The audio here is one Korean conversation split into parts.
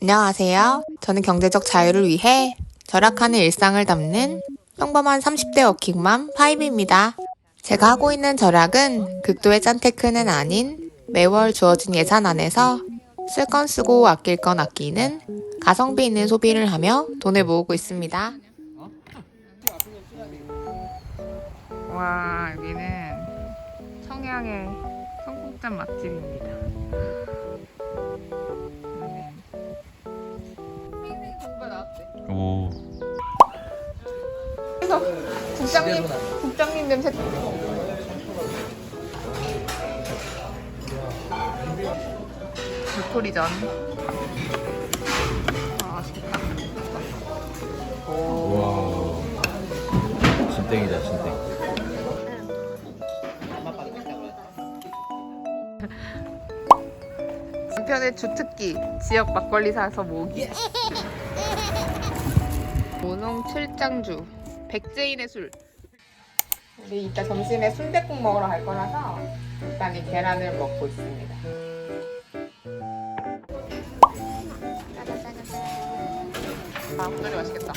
안녕하세요. 저는 경제적 자유를 위해 절약하는 일상을 담는 평범한 30대 워킹맘 파이브입니다. 제가 하고 있는 절약은 극도의 짠테크는 아닌 매월 주어진 예산 안에서 쓸 건 쓰고 아낄 건 아끼는 가성비 있는 소비를 하며 돈을 모으고 있습니다. 와, 여기는 청양의 청국장 맛집입니다. 그래서 국장님, 국장님 냄새. 도토리전. 아, 맛있겠다. 와. 진땡이다, 진땡. 남편의 주특기 지역 막걸리 사서 모으기. 모농 칠장주 백제인의 술. 우리 이따 점심에 순댓국 먹으러 갈 거라서 일단 이 계란을 먹고 있습니다. 아, 오늘이 맛있겠다.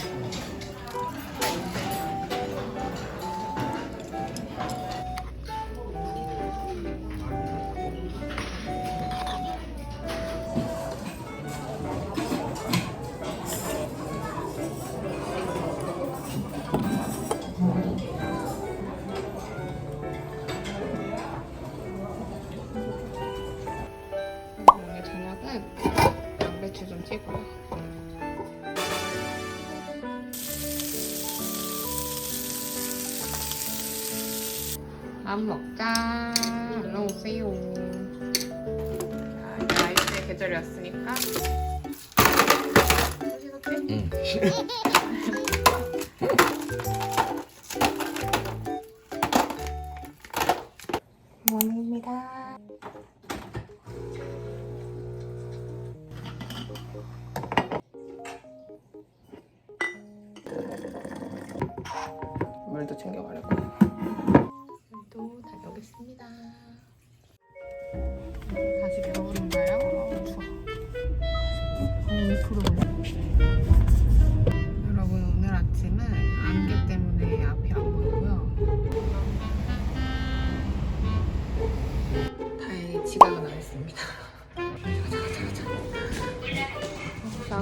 모닝입니다.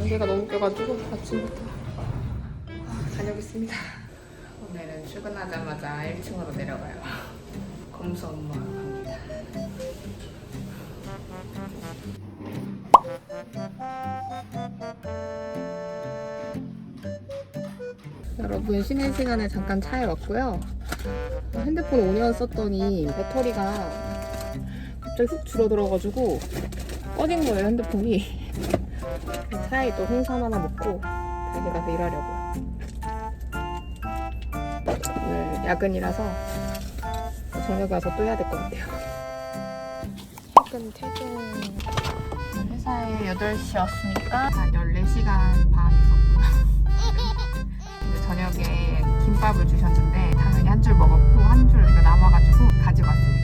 어, 안개가 너무 껴가지고 아침부터 아, 다녀오겠습니다. 오늘은 출근하자마자 1층으로 내려가요. 검수 업무하러 갑니다. 여러분 쉬는 시간에 잠깐 차에 왔고요. 핸드폰 5년 썼더니 배터리가 갑자기 훅 줄어들어가지고 꺼진 거예요 핸드폰이. 차에 또 홍삼 하나 먹고 다시 가서 일하려고요. 오늘 야근이라서 저녁에 와서 또 해야 될 것 같아요. 퇴근 퇴근. 회사에 8시 왔으니까 한 14시간 반 있었고요. 근데 저녁에 김밥을 주셨는데 당연히 한 줄 먹었고 한 줄 남아가지고 가지고 왔습니다.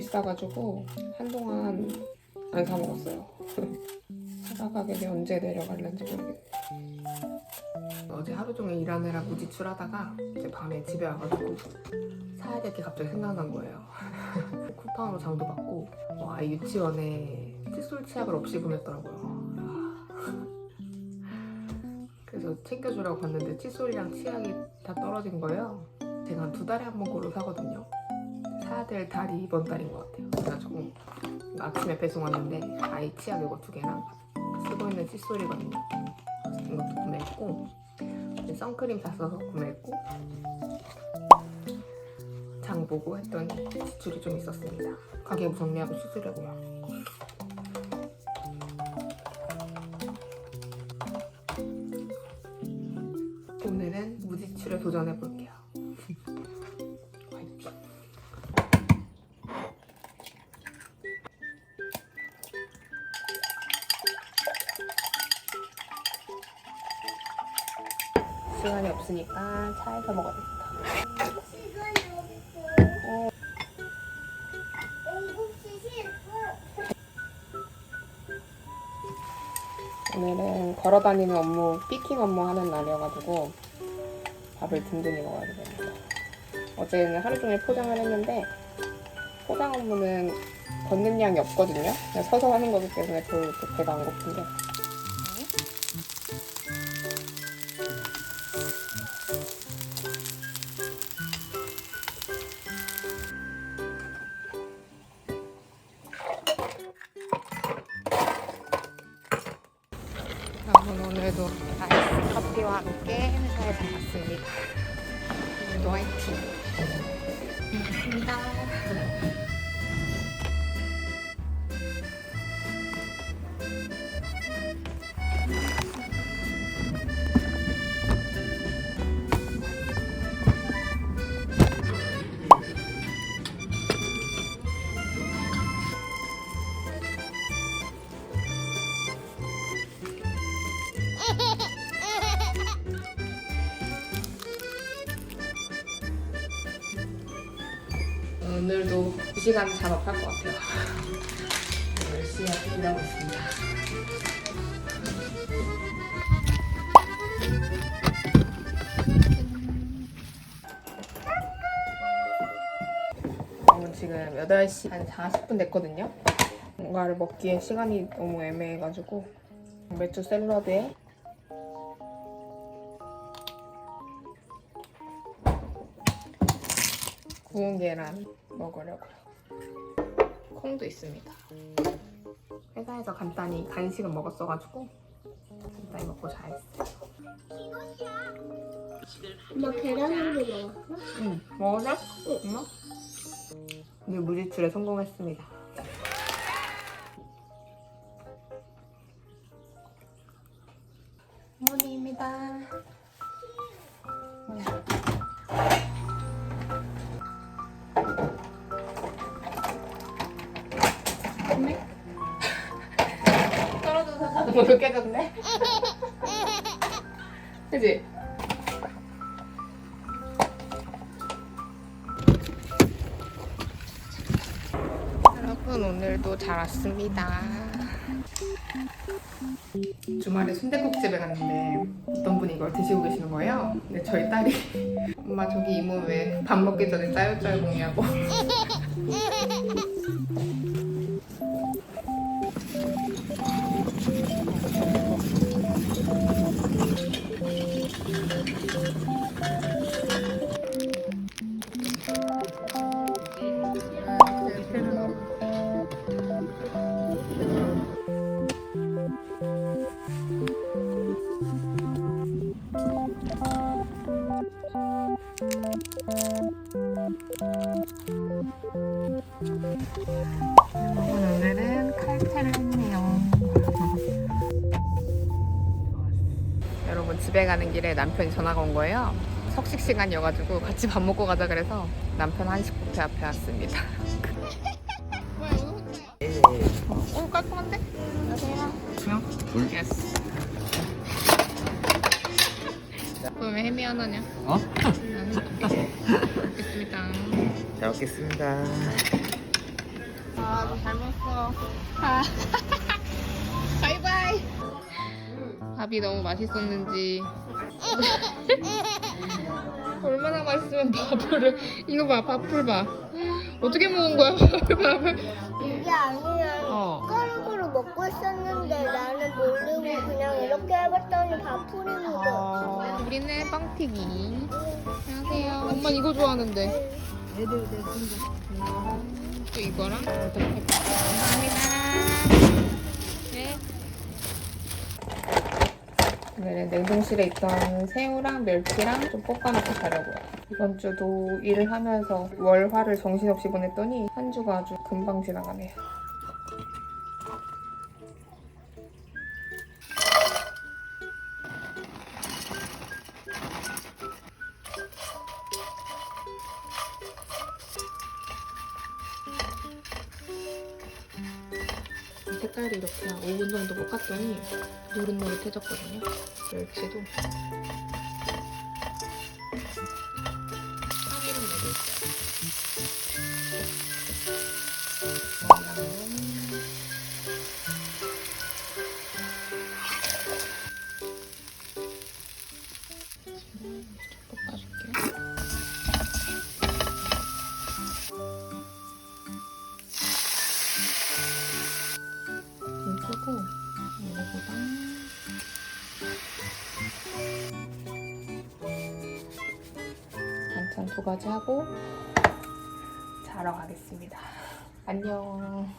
비싸가지고 한동안 안 사 먹었어요. 사과 가격이 언제 내려갈는지 모르겠네요. 어제 하루 종일 일하느라 무지출하다가 이제 밤에 집에 와가지고 사야 될 게 갑자기 생각난 거예요. 쿠팡으로 장도 받고 어, 아이 유치원에 칫솔 치약을 없이 보냈더라고요. 그래서 챙겨주라고 봤는데 칫솔이랑 치약이 다 떨어진 거예요. 제가 한 두 달에 한 번 고루 사거든요. 사야 될 달이 이번 달인 것 같아요. 그래가지고 아침에 배송 왔는데 아이 치약 이거 두 개랑 쓰고 있는 칫솔이거든요. 이것도 구매했고 선크림 샀어서 구매했고 장 보고 했더니 지출이 좀 있었습니다. 가계부 정리하고 수술하고요. 시간이 없으니까 차에서 먹어야겠다. 어. 오늘은 걸어 다니는 업무, 피킹 업무 하는 날이어가지고 밥을 든든히 먹어야 됩니다. 어제는 하루 종일 포장을 했는데 포장 업무는 걷는 양이 없거든요. 그냥 서서 하는 거기 때문에 별로 배가 안 고픈데. 2시간 작업할 것 같아요. 열심히 일하고 있습니다. 지금 8시 한 40분 됐거든요. 뭔가를 먹기에 시간이 너무 애매해가지고 맥주 샐러드에 구운 계란 먹으려고요. 콩도 있습니다. 회사에서 간단히 간식은 먹었어가지고 간단히 먹고 자야겠어요. 엄마 계란후루 먹었어? 응, 먹었어? 엄마? 오늘 무지출에 성공했습니다. 그지? 여러분 오늘도 잘 왔습니다. 주말에 순대국집에 갔는데 어떤 분이 이걸 드시고 계시는 거예요. 근데 저희 딸이 엄마 저기 이모 왜 밥 먹기 전에 짜요짜요 먹냐고. 길에 남편이 전화가 온 거예요. 석식 시간이어가지고 같이 밥 먹고 가자 그래서 남편 한식 뷔페 앞에 왔습니다. 오 깔끔한데? 안녕하세요. 수영? 불? 예스. 왜 햄이 하나냐? 어? 먹겠습니다. 잘 먹겠습니다. 아, 잘 먹었어. 아. 바이바이. 밥이 너무 맛있었는지. 얼마나 맛있으면 밥을 이거 봐 밥풀 봐. 어떻게 먹은 거야 밥을? 이게 아니라 어. 숟가락으로 먹고 있었는데 나는 모르고 그냥 이렇게 해봤더니 밥풀이 묻어. 어, 우리는 빵튀기. 안녕하세요. 엄마 이거 좋아하는데. 또 이거랑? 감사합니다 오늘은 냉동실에 있던 새우랑 멸치랑 좀 볶아놓고 자려고요. 이번 주도 일을 하면서 월화를 정신없이 보냈더니 한 주가 아주 금방 지나가네요. 색깔이 이렇게 한 5분 정도 볶았더니 노릇노릇해졌거든요. 멸치도 가지 하고 자러 가겠습니다. 안녕.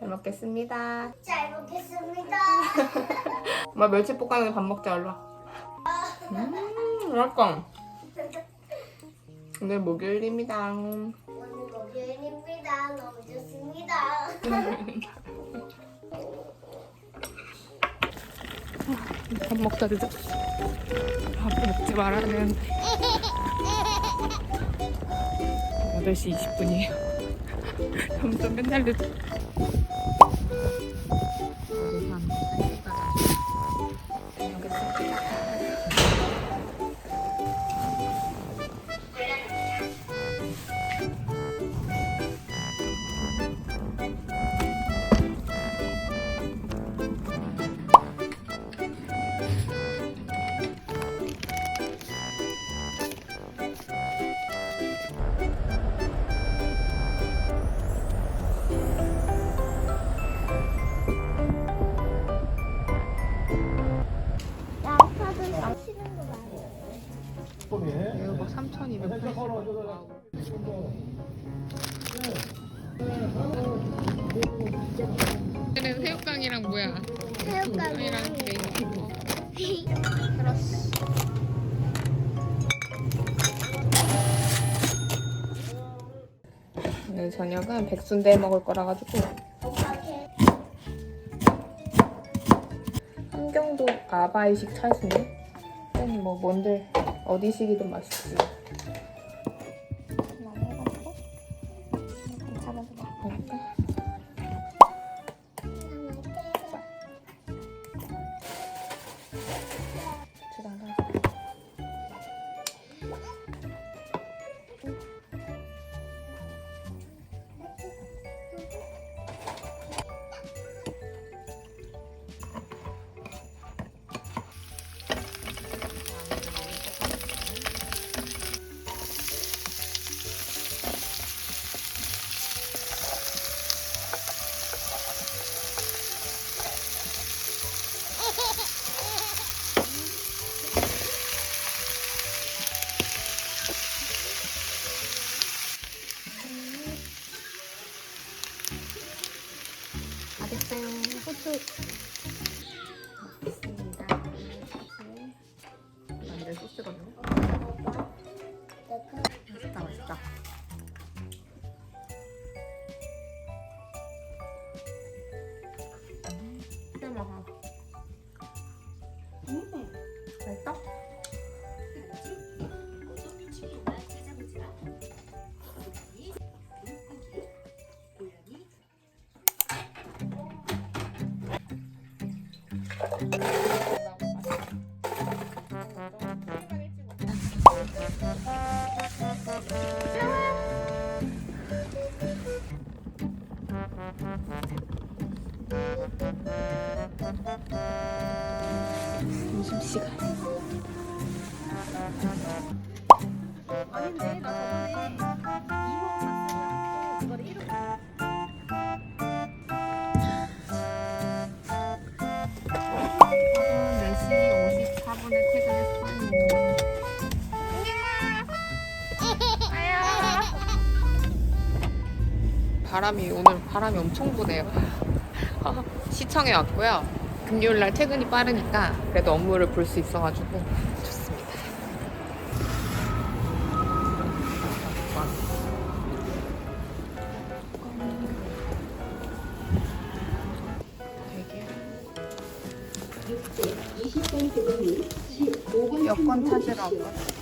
잘 먹겠습니다. 잘 먹겠습니다. 엄마 멸치 볶아서 밥 먹자 얼른. 음 맛있다. 오늘 목요일입니다. 오늘 목요일입니다. 너무 좋습니다. 밥 먹다 늦었어. 밥을 먹지 말아야 되는데. 8시 20분이에요. 점점 맨날 늦 저녁은 백순대 먹을 거라 가지고 함경도 아바이식 찰수네. 땡뭐 뭔들 어디식이든 맛있지. 바람이 오늘 바람이 엄청 부네요. 시청에 왔고요. 금요일 날 퇴근이 빠르니까 그래도 업무를 볼 수 있어가지고 좋습니다. 여권 찾으러 왔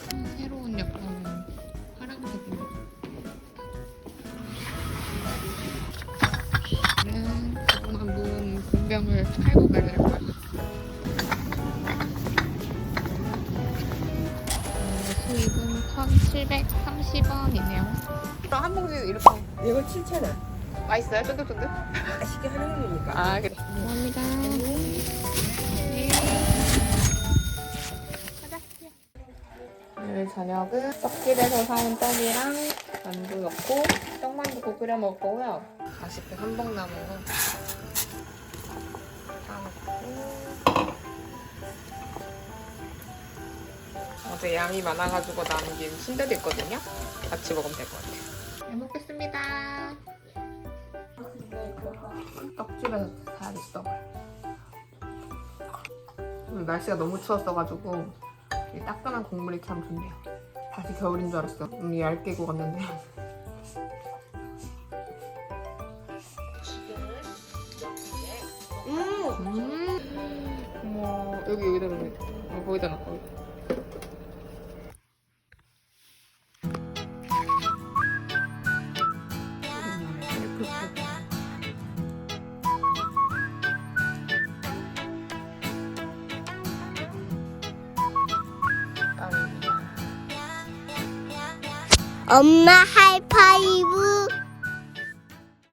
양념을 팔고 가려고 거야. 수입은 1,730원이네요. 한 봉지 이렇게 이거 7,000원. 맛있어요? 쫀득쫀득? 맛있게 하는 거니까. 아 그래. 감사합니다. 네. 오늘 저녁은 떡집에서 사온 떡이랑 만두 넣고 떡만두 끓여 먹을 거고요. 맛있게 한봉 남은 거 어제 양이 많아가지고 남긴 순대도 있거든요. 같이 먹으면 될 것 같아요. 잘 먹겠습니다. 떡집에서 사야겠어. 오늘 날씨가 너무 추웠어가지고 이 따끈한 국물이 참 좋네요. 다시 겨울인 줄 알았어. 눈이 얇게 구웠는데. 음. 음. 여기 여기다 놓네. 어, 거기다 땅입니다. 엄마 하이파이브.